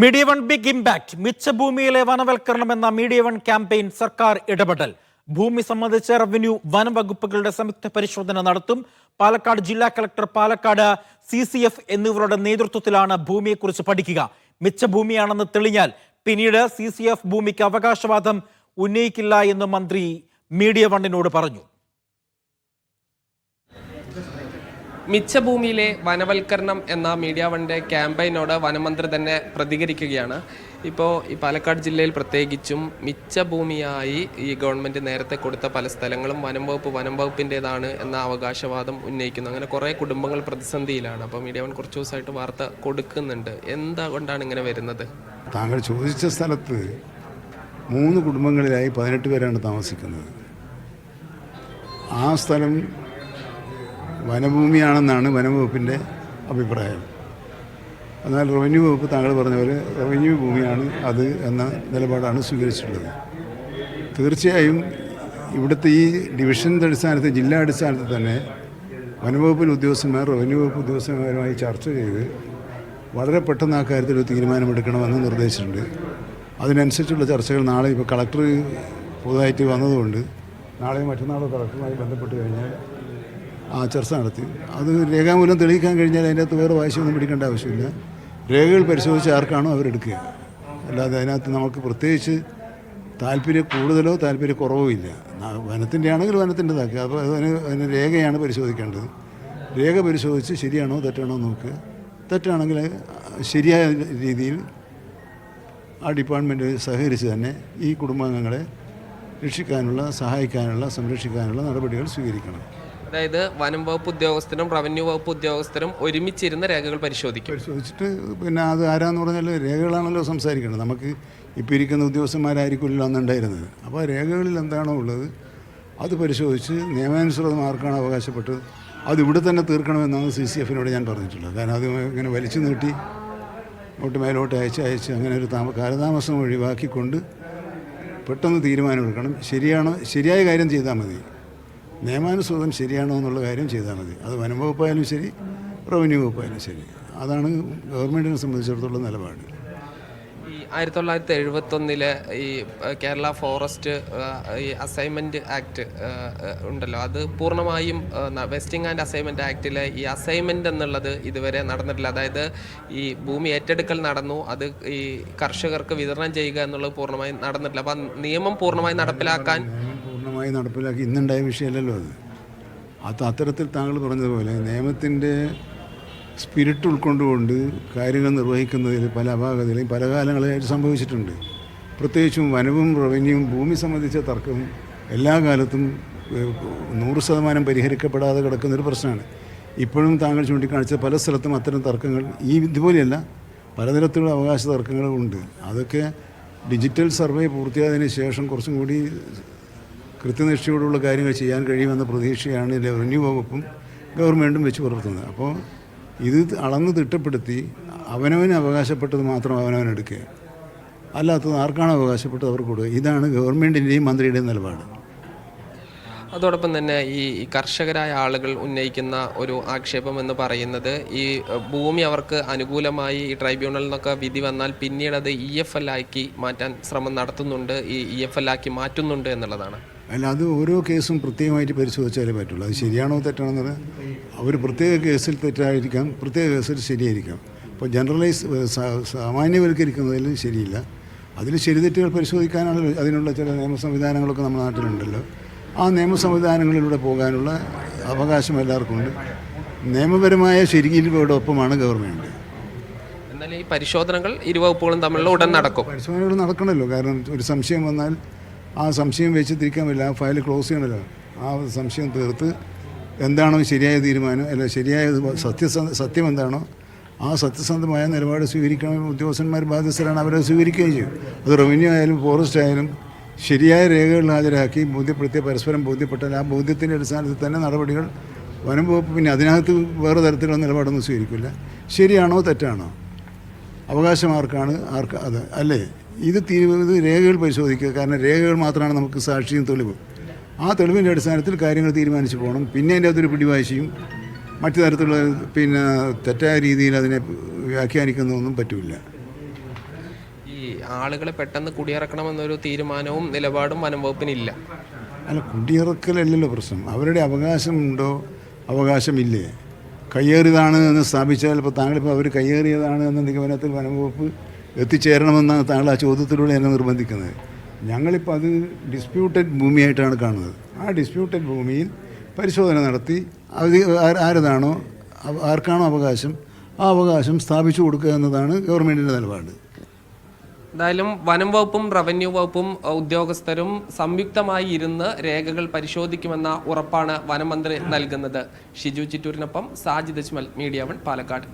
Media one big impact മിച്ചഭൂമിയിലെ വനവൽക്കരണം എന്ന മീഡിയ വൺ ക്യാമ്പയിൻ സർക്കാർ ഇടപെടൽ. ഭൂമി സംബന്ധിച്ച റവന്യൂ വനവകുപ്പുകളുടെ സംയുക്ത പരിശോധന നടത്തും. പാലക്കാട് ജില്ലാ collector Palakkad C C F എന്നിവരുടെ നേതൃത്വത്തിലാണ് ഭൂമിയെക്കുറിച്ച് പഠിക്കുക. മിച്ചഭൂമിയാണെന്ന് തെളിഞ്ഞാൽ പിന്നീട് സി സി എഫ് ഭൂമിക്ക് അവകാശവാദം ഉന്നയിക്കില്ല എന്ന് മന്ത്രി മീഡിയ വണ്ണിനോട് പറഞ്ഞു. മിച്ചഭൂമിയിലെ വനവൽക്കരണം എന്ന മീഡിയ വണ്ടെ ക്യാമ്പയിനോട് വനമന്ത്രി തന്നെ പ്രതികരിക്കുകയാണ്. ഇപ്പോൾ ഈ പാലക്കാട് ജില്ലയിൽ പ്രത്യേകിച്ചും മിച്ചഭൂമിയായി ഈ ഗവൺമെന്റ് നേരത്തെ കൊടുത്ത പല സ്ഥലങ്ങളും വനം വകുപ്പ് വനം വകുപ്പിന്റേതാണ് എന്ന അവകാശവാദം ഉന്നയിക്കുന്നു. അങ്ങനെ കുറേ കുടുംബങ്ങൾ പ്രതിസന്ധിയിലാണ്. അപ്പോൾ മീഡിയ വൺ കുറച്ച് ദിവസമായിട്ട് വാർത്ത കൊടുക്കുന്നുണ്ട്. എന്താ കൊണ്ടാണ് ഇങ്ങനെ വരുന്നത്? താങ്കൾ ചോദിച്ച സ്ഥലത്ത് മൂന്ന് കുടുംബങ്ങളിലായി പതിനെട്ട് പേരാണ് താമസിക്കുന്നത്. ആ സ്ഥലം വനഭൂമിയാണെന്നാണ് വനംവകുപ്പിന്റെ അഭിപ്രായം. എന്നാൽ റവന്യൂ വകുപ്പ് താങ്കൾ പറഞ്ഞ പോലെ റവന്യൂ ഭൂമിയാണ് അത് എന്ന നിലപാടാണ് സ്വീകരിച്ചിട്ടുള്ളത്. തീർച്ചയായും ഇവിടുത്തെ ഈ ഡിവിഷന്റെ അടിസ്ഥാനത്തിൽ ജില്ലാ അടിസ്ഥാനത്തിൽ തന്നെ വനംവകുപ്പിൽ ഉദ്യോഗസ്ഥന്മാർ റവന്യൂ വകുപ്പ് ഉദ്യോഗസ്ഥന്മാരുമായി ചർച്ച ചെയ്ത് വളരെ പെട്ടെന്ന് ആ കാര്യത്തിൽ ഒരു തീരുമാനമെടുക്കണമെന്ന് നിർദ്ദേശിച്ചിട്ടുണ്ട്. അതിനനുസരിച്ചുള്ള ചർച്ചകൾ നാളെ ഇപ്പോൾ കളക്ടർ പുതുതായിട്ട് വന്നതുകൊണ്ട് നാളെയോ മറ്റന്നാളോ കളക്ടറുമായി ബന്ധപ്പെട്ട് കഴിഞ്ഞാൽ ചർച്ച നടത്തി. അത് രേഖാമൂലം തെളിയിക്കാൻ കഴിഞ്ഞാൽ അതിന്റെ അകത്ത് വേറെ വാശിയൊന്നും പിടിക്കേണ്ട ആവശ്യമില്ല. രേഖകൾ പരിശോധിച്ച് ആർക്കാണോ അവരെടുക്കുക അല്ലാതെ അതിനകത്ത് നമുക്ക് പ്രത്യേകിച്ച് താല്പര്യം കൂടുതലോ താല്പര്യം കുറവോ ഇല്ല. വനത്തിന്റെ ആണെങ്കിൽ വനത്തിന്റെതാക്കുക. അപ്പോൾ അതിന് അതിന് രേഖയാണ് പരിശോധിക്കേണ്ടത്. രേഖ പരിശോധിച്ച് ശരിയാണോ തെറ്റാണോ നോക്കുക. തെറ്റാണെങ്കിൽ ശരിയായ രീതിയിൽ ആ ഡിപ്പാർട്ട്മെന്റ് സഹകരിച്ച് തന്നെ ഈ കുടുംബാംഗങ്ങളെ രക്ഷിക്കാനുള്ള സഹായിക്കാനുള്ള സംരക്ഷിക്കാനുള്ള നടപടികൾ സ്വീകരിക്കണം. അതായത് വനം വകുപ്പ് ഉദ്യോഗസ്ഥരും റവന്യൂ വകുപ്പ് ഉദ്യോഗസ്ഥരും ഒരുമിച്ചിരുന്ന് രേഖകൾ പരിശോധിക്കും. പരിശോധിച്ചിട്ട് പിന്നെ അത് ആരാന്ന് പറഞ്ഞാൽ രേഖകളാണല്ലോ സംസാരിക്കുന്നത് നമുക്ക് ഇപ്പോൾ ഇരിക്കുന്ന ഉദ്യോഗസ്ഥന്മാരായിരിക്കുമല്ലോ അന്നുണ്ടായിരുന്നത് അപ്പോൾ രേഖകളിൽ എന്താണോ ഉള്ളത് അത് പരിശോധിച്ച് നിയമാനുസൃതം ആർക്കാണ് അവകാശപ്പെട്ടത്. അത് ഇവിടെ തന്നെ തീർക്കണമെന്നാണ് സി സി എഫിനോട് ഞാൻ പറഞ്ഞിട്ടുള്ളത്. കാരണം അത് ഇങ്ങനെ വലിച്ചു നീട്ടി അങ്ങോട്ട് മേലോട്ട് അയച്ച് അയച്ച് അങ്ങനെ ഒരു താമ കാലതാമസം ഒഴിവാക്കിക്കൊണ്ട് പെട്ടെന്ന് തീരുമാനമെടുക്കണം ശരിയാണോ ശരിയായ കാര്യം ചെയ്താൽ മതി. നിയമാനുസൃതം ശരിയാണോ എന്നുള്ള കാര്യം ചെയ്താൽ മതി. അത് വനം വകുപ്പായാലും ശരി റവന്യൂ വകുപ്പായാലും ശരി. അതാണ് ഗവൺമെന്റിനെ സംബന്ധിച്ചിടത്തോളം നിലപാട്. ഈ ആയിരത്തി തൊള്ളായിരത്തി എഴുപത്തൊന്നിലെ ഈ കേരള ഫോറസ്റ്റ് ഈ അസൈൻമെന്റ് ആക്ട് ഉണ്ടല്ലോ. അത് പൂർണമായും വെസ്റ്റിംഗ് ആൻഡ് അസൈൻമെന്റ് ആക്ടിലെ ഈ അസൈൻമെന്റ് എന്നുള്ളത് ഇതുവരെ നടന്നിട്ടില്ല. അതായത് ഈ ഭൂമി ഏറ്റെടുക്കൽ നടന്നു അത് ഈ കർഷകർക്ക് വിതരണം ചെയ്യുക എന്നുള്ളത് പൂർണമായും നടന്നിട്ടില്ല. അപ്പം നിയമം പൂർണമായി നടപ്പിലാക്കാൻ പൂർണമായി നടപ്പിലാക്കി ഇന്നുണ്ടായ വിഷയമല്ലല്ലോ അത്. അത് അത്തരത്തിൽ താങ്കൾ പറഞ്ഞതുപോലെ നിയമത്തിന്റെ സ്പിരിറ്റ് ഉൾക്കൊണ്ടുകൊണ്ട് കാര്യങ്ങൾ നിർവഹിക്കുന്നതിൽ പല അപാകതയിലും പല കാലങ്ങളായിട്ട് സംഭവിച്ചിട്ടുണ്ട്. പ്രത്യേകിച്ചും വനവും റവന്യൂവും ഭൂമി സംബന്ധിച്ച തർക്കം എല്ലാ കാലത്തും നൂറ് ശതമാനം പരിഹരിക്കപ്പെടാതെ കിടക്കുന്നൊരു പ്രശ്നമാണ്. ഇപ്പോഴും താങ്കൾ ചൂണ്ടിക്കാണിച്ച പല സ്ഥലത്തും അത്തരം തർക്കങ്ങൾ ഈ ഇതുപോലെയല്ല. പലതരത്തിലുള്ള അവകാശ തർക്കങ്ങളും ഉണ്ട്. അതൊക്കെ ഡിജിറ്റൽ സർവേ പൂർത്തിയായതിനു ശേഷം കുറച്ചും കൂടി കൃത്യനിഷ്ഠയോടുള്ള കാര്യങ്ങൾ ചെയ്യാൻ കഴിയുമെന്ന പ്രതീക്ഷയാണ് റവന്യൂ വകുപ്പും ഗവൺമെന്റും വെച്ച് പുലർത്തുന്നത് അപ്പോൾ ഇത് അളന്ന് തിട്ടപ്പെടുത്തി അവനവന് അവകാശപ്പെട്ടത് മാത്രം അവനവൻ എടുക്കുക. അല്ലാത്തത് ആർക്കാണ് അവകാശപ്പെട്ടത് അവർക്ക് കൊടുക്കുക. ഇതാണ് ഗവൺമെന്റിന്റെയും മന്ത്രിയുടെയും നിലപാട്. അതോടൊപ്പം തന്നെ ഈ കർഷകരായ ആളുകൾ ഉന്നയിക്കുന്ന ഒരു ആക്ഷേപം എന്ന് പറയുന്നത് ഈ ഭൂമി അവർക്ക് അനുകൂലമായി ഈ ട്രൈബ്യൂണലിൽ നിന്നൊക്കെ വിധി വന്നാൽ പിന്നീട് അത് ഇ എഫ് എൽ ആക്കി മാറ്റാൻ ശ്രമം നടത്തുന്നുണ്ട്. ഈ ഇ എഫ് എൽ ആക്കി മാറ്റുന്നുണ്ട് എന്നുള്ളതാണ്. അല്ല അത് ഓരോ കേസും പ്രത്യേകമായിട്ട് പരിശോധിച്ചാലേ പറ്റുള്ളൂ. അത് ശരിയാണോ തെറ്റാണോ എന്ന് അവർ പ്രത്യേക കേസിൽ തെറ്റായിരിക്കാം പ്രത്യേക കേസിൽ ശരിയായിരിക്കാം. അപ്പോൾ ജനറലൈസ് സാമാന്യവൽക്കരിക്കുന്നതിൽ ശരിയില്ല. അതിൽ ശരിതെറ്റുകൾ പരിശോധിക്കാനാണ് അതിനുള്ള ചില നിയമ സംവിധാനങ്ങളൊക്കെ നമ്മുടെ നാട്ടിലുണ്ടല്ലോ. ആ നിയമ സംവിധാനങ്ങളിലൂടെ പോകാനുള്ള അവകാശം എല്ലാവർക്കും ഉണ്ട്. നിയമപരമായ ശരിയിലൂടെ ഒപ്പമാണ് ഗവൺമെന്റ് എന്നാൽ ഈ പരിശോധനകൾ ഇരുവകുപ്പുകളും തമ്മിലുള്ള ഉടൻ നടക്കും. പരിശോധനകൾ നടക്കണമല്ലോ കാരണം ഒരു സംശയം വന്നാൽ ആ സംശയം വെച്ച് തിരിക്കാൻ പറ്റില്ല. ആ ഫയൽ ക്ലോസ് ചെയ്യണമല്ലോ ആ സംശയം തീർത്ത് എന്താണോ ശരിയായ തീരുമാനം അല്ല ശരിയായ സത്യസന്ധ സത്യം എന്താണോ ആ സത്യസന്ധമായ നിലപാട് സ്വീകരിക്കണം ഉദ്യോഗസ്ഥന്മാർ ബാധ്യസ്ഥരാണ്. അവരെ സ്വീകരിക്കുകയും ചെയ്യും. അത് റവന്യൂ ആയാലും ഫോറസ്റ്റ് ആയാലും ശരിയായ രേഖകൾ ഹാജരാക്കി ബോധ്യപ്പെടുത്തിയ പരസ്പരം ബോധ്യപ്പെട്ടാൽ ആ ബോധ്യത്തിന്റെ അടിസ്ഥാനത്തിൽ തന്നെ നടപടികൾ വകുപ്പ് പിന്നെ അതിനകത്ത് വേറെ തരത്തിലുള്ള നിലപാടൊന്നും സ്വീകരിക്കില്ല. ശരിയാണോ തെറ്റാണോ? അവകാശം ആർക്കാണ് ആർക്ക് അത് അല്ലേ? ഇത് ഇത് രേഖകൾ പരിശോധിക്കുക. കാരണം രേഖകൾ മാത്രമാണ് നമുക്ക് സാക്ഷിയും തെളിവ്. ആ തെളിവിന്റെ അടിസ്ഥാനത്തിൽ കാര്യങ്ങൾ തീരുമാനിച്ചു പോകണം. പിന്നെ അതിന്റെ അകത്തൊരു പിടിവാശിയും മറ്റു തരത്തിലുള്ള പിന്നെ തെറ്റായ രീതിയിൽ അതിനെ വ്യാഖ്യാനിക്കുന്നതൊന്നും പറ്റില്ല ഈ ആളുകളെ പെട്ടെന്ന് കുടിയിറക്കണമെന്നൊരു തീരുമാനവും നിലപാടും വനംവകുപ്പിനില്ല. അല്ല കുടിയിറക്കലല്ലല്ലോ പ്രശ്നം. അവരുടെ അവകാശമുണ്ടോ? അവകാശമില്ലേ? കയ്യേറിയതാണ് എന്ന് സ്ഥാപിച്ചാൽ ഇപ്പോൾ താങ്കളിപ്പോൾ അവർ കയ്യേറിയതാണ് എന്ന നിഗമനത്തിൽ വനംവകുപ്പ് എത്തിച്ചേരണമെന്നാണ് താങ്കൾ ആ ചോദ്യത്തിലൂടെ എന്നെ നിർബന്ധിക്കുന്നത്. ഞങ്ങളിപ്പോൾ അത് ഡിസ്പ്യൂട്ടഡ് ഭൂമിയായിട്ടാണ് കാണുന്നത്. ആ ഡിസ്പ്യൂട്ടഡ് ഭൂമിയിൽ പരിശോധന നടത്തി അത് ആര് ആരതാണോ ആർക്കാണോ അവകാശം ആ അവകാശം സ്ഥാപിച്ചു കൊടുക്കുക എന്നതാണ് ഗവൺമെന്റിന്റെ നിലപാട്. എന്തായാലും വനം വകുപ്പും റവന്യൂ വകുപ്പും ഉദ്യോഗസ്ഥരും സംയുക്തമായി ഇരുന്ന് രേഖകൾ പരിശോധിക്കുമെന്ന ഉറപ്പാണ് വനമന്ത്രി നൽകുന്നത്. ഷിജു ചിറ്റൂരിനൊപ്പം സാജിദ് അജ്മൽ മീഡിയ വൺ പാലക്കാട്.